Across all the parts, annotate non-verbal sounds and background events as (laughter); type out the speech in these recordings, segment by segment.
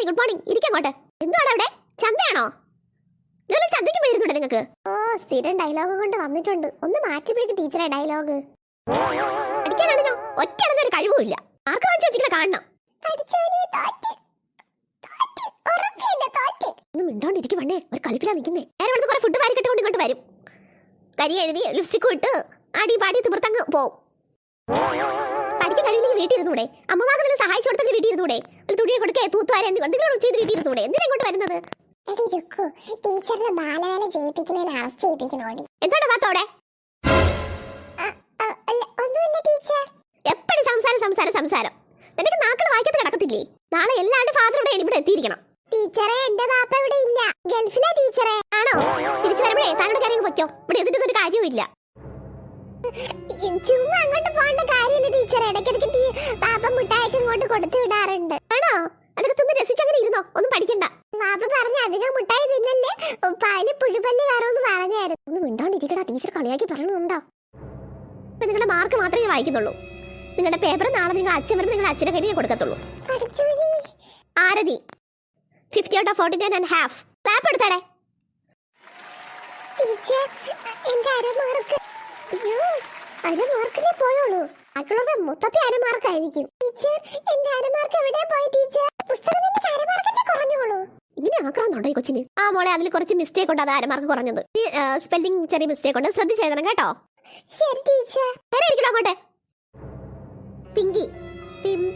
Morning good morning ഇരിക്കങ്ങോട്ട് എന്താണ് അവിടെ? ചന്തയാണോ? നിങ്ങൾ ചന്തയ്ക്ക് പോയിരുന്നുണ്ട് നിങ്ങൾക്ക് ഓ സ്ഥിരം ഡയലോഗ് കൊണ്ട് വന്നിട്ടുണ്ട്. ഒന്ന് മാറ്റി പിടിക്കും ടീച്ചറെ ഡയലോഗ് അടിക്കാനാണല്ലോ ഒറ്റ ഒരു കഴിവുമില്ല. ആർക്ക് വാങ്ങിച്ചു വെച്ചിട്ട് കാണണം. ഒന്നും മിണ്ടോണ്ടിരിക്കും പണ്ടേ ഒരു കളിപ്പിലാ നിൽക്കുന്നേ കുറെ ഫുഡ് ഇങ്ങോട്ട് വരും. കരി എഴുതി ലിപ്സ്റ്റിക് ഇട്ട് അടി പാടി തിമിർത്തങ്ങ് പോവും. പഠിക്കാൻ കഴിയില്ലെങ്കിൽ വീട്ടിൽ ഇരുന്നൂടെ. അമ്മമാർക്ക് ഇതിൽ സഹായിച്ചു കൊടുത്തെങ്കിൽ വീട്ടിൽ ഇരുന്നൂടെ. തുണിയെ കൊടുക്കേ തൂത്തുവാരെ എന്തെങ്കിലും ചെയ്ത് ചെയ്തു ഇരുന്നൂടെ എന്തിനാ ഇങ്ങോട്ട് വരുന്നത്? എടി രുക്കു ടീച്ചറിനെ ബാലവേല ചെയ്യിപ്പിക്കുന്നതിന് അറസ്റ്റ് ചെയ്യിപ്പിക്കണോടി എന്താണ് പാത്തോടെ ഒന്നുമില്ല ടീച്ചർ. എപ്പോഴും സംസാരം സംസാരം സംസാരം. നിനക്ക് നാക്കൾ വായിക്കത്ത് കിടക്കത്തില്ലേ? നാളെ എല്ലാവരുടെ ഫാദർ ഇവിടെ ഇവിടെ എത്തിയിരിക്കണം. ടീച്ചറെ എന്റെ ബാപ്പ ഇവിടെ ഇല്ല. ഗൾഫിലാ ടീച്ചറെ. ആണോ? തിരിച്ചു വരുമ്പോഴേ താങ്കളുടെ കാര്യം പൊയ്ക്കോ ഇവിടെ എതിർത്ത് ഒരു കാര്യവുമില്ല ചുമ്മാ അങ്ങോട്ട് പോകേണ്ട കാര്യമില്ല ടീച്ചർ ഇടയ്ക്കിടയ്ക്ക് പാപ്പ മുട്ടായിക്ക് ഇങ്ങോട്ട് കൊടുത്തു വിടാറുണ്ട്. പറയണുണ്ടോ ഇപ്പൊ നിങ്ങളുടെ മാർക്ക് മാത്രമേ ഞാൻ വായിക്കുന്നുള്ളൂ. നിങ്ങളുടെ പേപ്പർ നാളെ നിങ്ങൾ അച്ഛൻ വരുമ്പോൾ നിങ്ങളുടെ അച്ഛന്റെ കയ്യിൽ ഞാൻ കൊടുക്കത്തുള്ളൂ Aarathi? Fifty out of forty nine and half clap എടുത്തേടെ പോയോളൂ അരമാർക്കായിരിക്കും ടീച്ചർ എന്റെ അരമാർക്ക് എവിടെ പോയി ടീച്ചർ? അരമാർക്കല്ലേ കുറഞ്ഞോളൂ ഇങ്ങനെ ആക്രാന്നുണ്ടോ ഈ കൊച്ചിന്? ആ മോളെ അതിൽ കുറച്ച് മിസ്റ്റേക്ക് ഉണ്ട്. അത് അരമാർക്ക് കുറഞ്ഞത്? ഈ സ്പെല്ലിംഗ് ചെറിയ മിസ്റ്റേക്ക് ഉണ്ട്. ശ്രദ്ധിച്ച് എഴുതണം കേട്ടോ. ശരി ടീച്ചർ അങ്ങോട്ട്. പിങ്കി.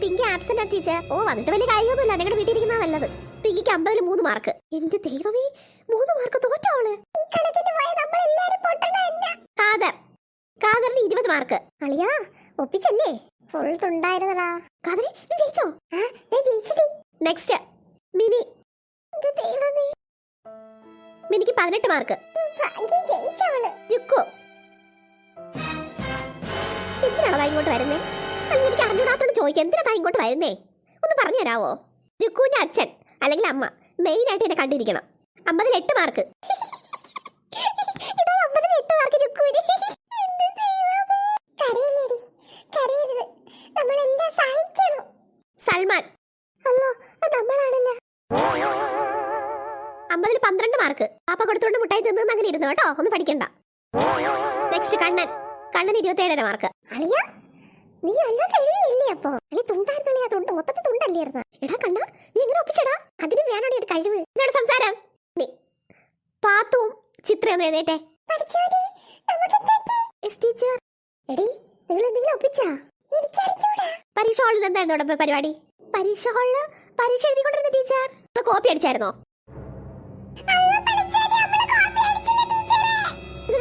പിങ്കി ആബ്സെന്റ് ആണ് ടീച്ചർ ഓ വന്നിട്ട് വലിയ കാര്യമൊന്നുമില്ല. നിങ്ങളുടെ വീട്ടിൽ ഇരിക്കുന്നത് നല്ലത്. പിങ്കിക്ക് അമ്പതിൽ മൂന്ന് മാർക്ക് എന്റെ ദൈവമേ മൂന്ന് മാർക്ക് തോറ്റവൾ ഈ കാതറിന് ഇരുപത് മാർക്ക് അളിയാ ഒപ്പിച്ചല്ലേ? ഫുൾ തുണ്ടായിരുന്നടാ. കാതറി നീ ജയിച്ചോ? ആ ഞാൻ ജയിച്ചടി. Next mini. മിനിക്ക് പതിനെട്ട് മാർക്ക് എന്തിനാണോ താ ഇങ്ങോട്ട് വരുന്നേ? അല്ല എനിക്ക് അറിഞ്ഞൂടാത്തോണ്ട് ചോദിക്കാം. എന്തിനാ താ ഇങ്ങോട്ട് വരുന്നേ? ഒന്ന് പറഞ്ഞു തരാവോ? രുക്കുവിന്റെ അച്ഛൻ അല്ലെങ്കിൽ അമ്മ മെയിൻ ആയിട്ട് എന്നെ കണ്ടിരിക്കണം. അമ്പതിൽ എട്ട് മാർക്ക് ഇതാ അമ്പതിൽ എട്ട് മാർക്ക് രുക്കൂരി എന്റെ ദൈവമേ കരയില്ലേടി കരയരുത് നമ്മളെല്ലാം സഹായിക്കണം സൽമാൻ അല്ലോ അത് നമ്മളാണല്ലോ അമ്പതിൽ പന്ത്രണ്ട് മാർക്ക് പാപ്പ കൊടുത്തോണ്ട് മുട്ടായി തിന്നു അങ്ങനെ ഇരുന്നു കേട്ടോ. ഒന്ന് പഠിക്കണ്ട. നെക്സ്റ്റ് കണ്ണൻ. കണ്ണൻ ഇരുപത്തേഴര മാർക്ക് അളിയ നീ നല്ലോട്ട് എഴുതിയില്ലേ അപ്പൊ? അളി തുണ്ടായിരുന്നല്ലേ തുണ്ട്. മൊത്തത്തിൽ തുണ്ടല്ലായിരുന്നു എടാ കണ്ണ നീ എങ്ങനെ ഒപ്പിച്ചടാ? അതിന് വേണോടി ഒരു കഴിവ്? എന്താണ് സംസാരം? നീ പാത്തുവും ചിത്രയൊന്നും എഴുന്നേറ്റെ. ടീച്ചർ എടി നിങ്ങൾ എന്തെങ്കിലും ഒപ്പിച്ചാ? പരീക്ഷ ഹാളിൽ എന്തായിരുന്നു പരിപാടി? പരീക്ഷ ഹാളിൽ പരീക്ഷ എഴുതിക്കൊണ്ടിരുന്ന ടീച്ചർ കോപ്പി അടിച്ചായിരുന്നോ?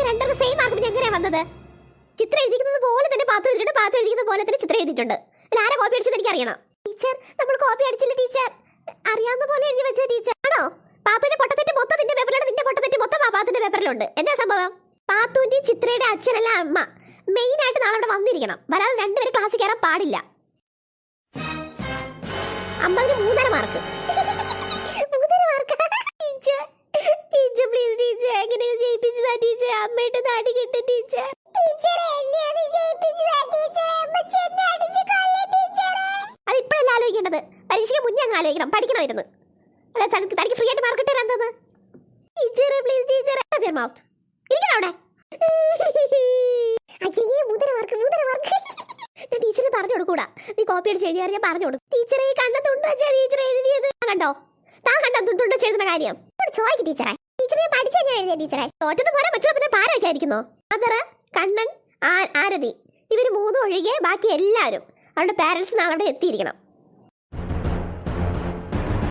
രണ്ടൊക്കെ സെയിം പിന്നെ എങ്ങനെയാ വന്നത്? ചിത്രം എഴുതിക്കുന്നത് പോലെ തന്നെ പാത്രം എഴുതിയിട്ട് പാത്രം എഴുതിക്കുന്നത് പോലെ തന്നെ ചിത്രം എഴുതിയിട്ടുണ്ട്. അതിൽ ആരാ കോപ്പി അടിച്ചത് എനിക്ക് അറിയണം ടീച്ചർ നമ്മൾ കോപ്പി അടിച്ചില്ല ടീച്ചർ അറിയാവുന്ന പോലെ എഴുതി വെച്ച ടീച്ചർ ആണോ? പാത്തുവിന്റെ പൊട്ടത്തെറ്റ് മൊത്തം നിന്റെ പേപ്പറിലാണ് നിന്റെ പൊട്ടത്തെറ്റ് മൊത്തം പാത്തുവിന്റെ പേപ്പറിലുണ്ട് എന്താ സംഭവം? പാത്തുവിന്റെയും ചിത്രയുടെ അച്ഛനല്ല അമ്മ. മെയിൻ ആയിട്ട് നാളെ അവിടെ വന്നിരിക്കണം. വരാതെ രണ്ടുപേരും ക്ലാസ്സിൽ കയറാൻ പാടില്ല. അമ്പതിന് മൂന്നര മാർക്ക് മൂന്നര mark. Teacher teacher please teacher എങ്ങനെ ജയിപ്പിച്ചതാ ടീച്ചർ അമ്മയുടെ നാടി കിട്ടും ടീച്ചർ ടീച്ചറെ, എന്നെ അത് ജയിപ്പിച്ചതാ ടീച്ചറെ. അമ്മച്ചി എന്നെ കിട്ടി ടീച്ചർ ടീച്ചറെ. അത് ഇപ്പോഴല്ല ആലോചിക്കേണ്ടത്? പരീക്ഷയ്ക്ക് മുന്നേ അങ്ങ് ആലോചിക്കണം. പഠിക്കണമായിരുന്നു. അല്ല തനിക്ക് തനിക്ക് ഫ്രീ ആയിട്ട് മാർക്ക് കിട്ടാൻ എന്തത് ടീച്ചറെ പ്ലീസ് ടീച്ചറെ. മൗത്ത് ഇരിക്കണം അവിടെ? (laughs) അയ്യേ, മൂന്നര മാർക്ക് മൂന്നര മാർക്ക് (laughs) ഞാൻ ടീച്ചറിന് പറഞ്ഞു കൊടുക്കൂടാ. നീ കോപ്പി അടിച്ച് എഴുതിയാൽ ഞാൻ പറഞ്ഞു കൊടുക്കും. ടീച്ചറെ ഈ കണ്ണ തുണ്ട് വെച്ചാ ടീച്ചർ എഴുതിയത്? കണ്ടോ? താൻ കണ്ടോ തുണ്ടോ വെച്ച് കാര്യം? ചോദിക്ക് ടീച്ചറെ. ടീച്ചറെ പഠിച്ചു ഞാൻ എഴുതിയ ടീച്ചറെ? തോറ്റത് പോലെ മറ്റുള്ള പിന്നെ പാരൊക്കെയായിരിക്കുന്നോ അതറ കണ്ണൻ ആരതി. ഇവർ മൂന്നും ഒഴികെ ബാക്കി എല്ലാവരും അവരുടെ പാരൻസ് നാളെ എത്തിയിരിക്കണം.